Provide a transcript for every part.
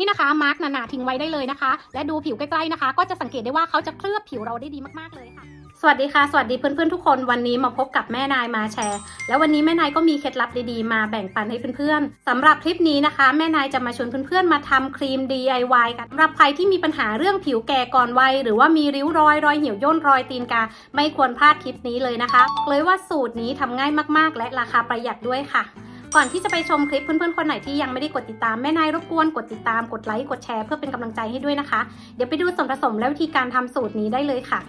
นี่นะคะมาร์กหนาๆทิ้งไว้ได้เลยนะคะ และดูผิวใกล้ๆนะคะ ก็จะสังเกตได้ว่าเขาจะเคลือบผิวเราได้ดีมากๆเลยค่ะสวัสดีค่ะ สวัสดีเพื่อนๆทุกคนวันนี้มาพบกับแม่นายมาแชร์ แล้ววันนี้แม่นายก็มีเคล็ดลับดีๆ มาแบ่งปันให้เพื่อนๆสำหรับคลิปนี้นะคะ แม่นายจะมาชวนเพื่อนๆมาทำครีม DIY กันสำหรับใครที่มีปัญหาเรื่องผิวแก่ก่อนวัยหรือว่ามีริ้วรอยรอยเหี่ยวย่นรอยตีนกา ไม่ควรพลาดคลิปนี้เลยนะคะบอกเลยว่าสูตรนี้ทำง่ายมากๆ และราคาประหยัดด้วยค่ะ ก่อนที่จะไปชมคลิปเพื่อนๆคนไหนที่ยังไม่ได้กดติดตามแม่นายรบกวนกดติดตามกดไลค์กดแชร์เพื่อเป็นกำลังใจให้ด้วยนะคะ เดี๋ยวไปดูส่วนผสมและวิธีการทำสูตรนี้ได้เลยค่ะ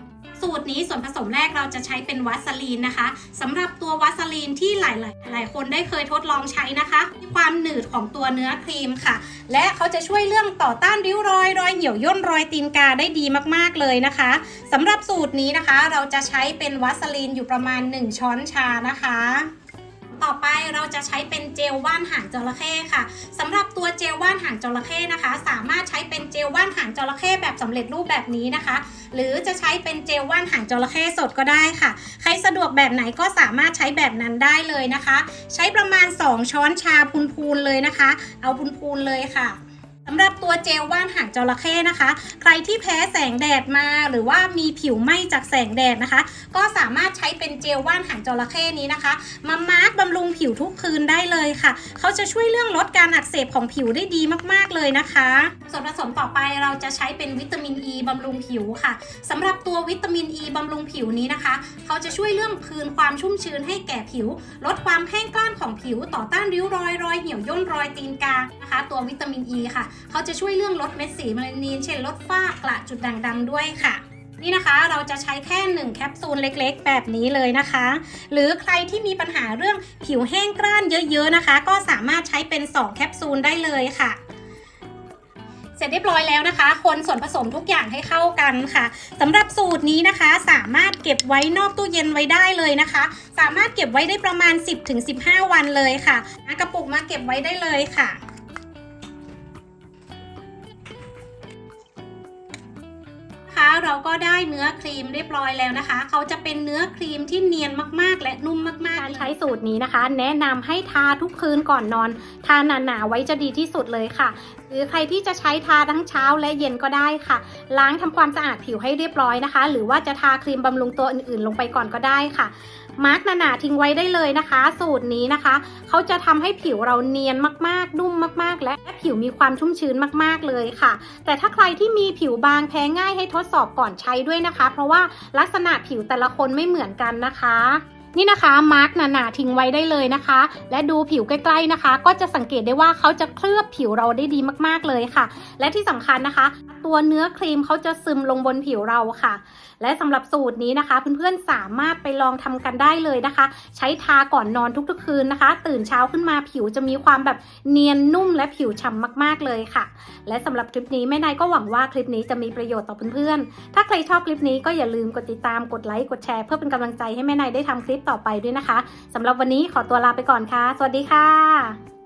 สูตรนี้ส่วนผสมแรกเราจะใช้เป็นวัสลีนนะคะสำหรับตัววัสลีนที่หลายๆหลายคนได้เคยทดลองใช้นะคะมีความหนืดของตัวเนื้อครีมค่ะ และเขาจะช่วยเรื่องต่อต้านริ้วรอย รอยเหี่ยวย่นรอยตีนกาได้ดีมากๆเลยนะคะสำหรับสูตรนี้นะคะเราจะใช้เป็นวัสลีนอยู่ประมาณ 1 ช้อนชานะคะ อไปเราจะใช้เป็นเจลว่านหางจระเข้ค่ะสำหรับตัวเจลว่านหางจระเข้นะคะ สามารถใช้เป็นเจลว่านหางจระเข้แบบสำเร็จรูปแบบนี้นะคะ หรือจะใช้เป็นเจลว่านหางจระเข้สดก็ได้ค่ะ ใครสะดวกแบบไหนก็สามารถใช้แบบนั้นได้เลยนะคะ ใช้ประมาณ 2 ช้อนชาพูนๆเลยนะคะ เอาพูนๆเลยค่ะำหรับตัวเจลว่านหางจระเข้นะคะ ใครที่แพ้แสงแดดมาหรือว่ามีผิวไหม้จากแสงแดดนะคะ ก็สามารถใช้เป็นเจลว่านหางจระเข้นี้นะคะ มามาร์กบำรุงผิวทุกคืนได้เลยค่ะ เขาจะช่วยเรื่องลดการอักเสบของผิวได้ดีมากๆเลยนะคะ ส่วนผสมต่อไปเราจะใช้เป็นวิตามินอ e ีบำรุงผิวค่ะสำหรับตัววิตามินอ e ีบำรุงผิวนี้นะคะ เขาจะช่วยเรื่องคืนความชุ่มชื้นให้แก่ผิว ลดความแห้งกร้านของผิว ต่อต้านริ้วรอยรอยเหี่ยวย่นรอยตีนกานะคะ ตัววิตามินอ e ีค่ะเขาจะช่วยเรื่องลดเม็ดสีเมลานิน เช่นลดฝ้ากระจุดด่างดำด้วยค่ะนี่นะคะเราจะใช้แค่ 1 แคปซูลเล็กๆ แบบนี้เลยนะคะ หรือใครที่มีปัญหาเรื่องผิวแห้งกร้านเยอะๆนะคะ ก็สามารถใช้เป็น 2 แคปซูลได้เลยค่ะ เสร็จเรียบร้อยแล้วนะคะ คนส่วนผสมทุกอย่างให้เข้ากันค่ะสำหรับสูตรนี้นะคะ สามารถเก็บไว้นอกตู้เย็นไว้ได้เลยนะคะ สามารถเก็บไว้ได้ประมาณ 10-15 วันเลยค่ะกระปุกมาเก็บไว้ได้เลยค่ะ เราก็ได้เนื้อครีมเรียบร้อยแล้วนะคะ เขาจะเป็นเนื้อครีมที่เนียนมากๆ และนุ่มมากๆ สูตรนี้นะคะ แนะนำให้ทาทุกคืนก่อนนอน ทาหนาๆไว้จะดีที่สุดเลยค่ะ หรือใครที่จะใช้ทาทั้งเช้าและเย็นก็ได้ค่ะ ล้างทำความสะอาดผิวให้เรียบร้อยนะคะ หรือว่าจะทาครีมบำรุงตัวอื่นๆ ลงไปก่อนก็ได้ค่ะมาร์กหนาๆทิ้งไว้ได้เลยนะคะ สูตรนี้นะคะ เขาจะทำให้ผิวเราเนียนมากๆ นุ่มมากๆ และผิวมีความชุ่มชื้นมากๆเลยค่ะ แต่ถ้าใครที่มีผิวบางแพ้ง่ายให้ทดสอบก่อนใช้ด้วยนะคะ เพราะว่าลักษณะผิวแต่ละคนไม่เหมือนกันนะคะ นี่นะคะมาร์กหนาๆทิ้งไว้ได้เลยนะคะ และดูผิวใกล้ๆนะคะ ก็จะสังเกตได้ว่าเขาจะเคลือบผิวเราได้ดีมากๆเลยค่ะ และที่สำคัญนะคะ ตัวเนื้อครีมเขาจะซึมลงบนผิวเราค่ะ และสำหรับสูตรนี้นะคะเพื่อนๆสามารถไปลองทำกันได้เลยนะคะ ใช้ทาก่อนนอนทุกๆคืนนะคะ ตื่นเช้าขึ้นมาผิวจะมีความแบบเนียนนุ่มและผิวฉ่ำมากๆเลยค่ะ และสำหรับคลิปนี้แม่นายก็หวังว่าคลิปนี้จะมีประโยชน์ต่อเพื่อนๆถ้าใครชอบคลิปนี้ก็อย่าลืมกดติดตามกดไลค์กดแชร์เพื่อเป็นกำลังใจให้แม่นายได้ทำคลิปลิปต่อไปด้วยนะคะสำหรับวันนี้ขอตัวลาไปก่อนค่ะ สวัสดีค่ะ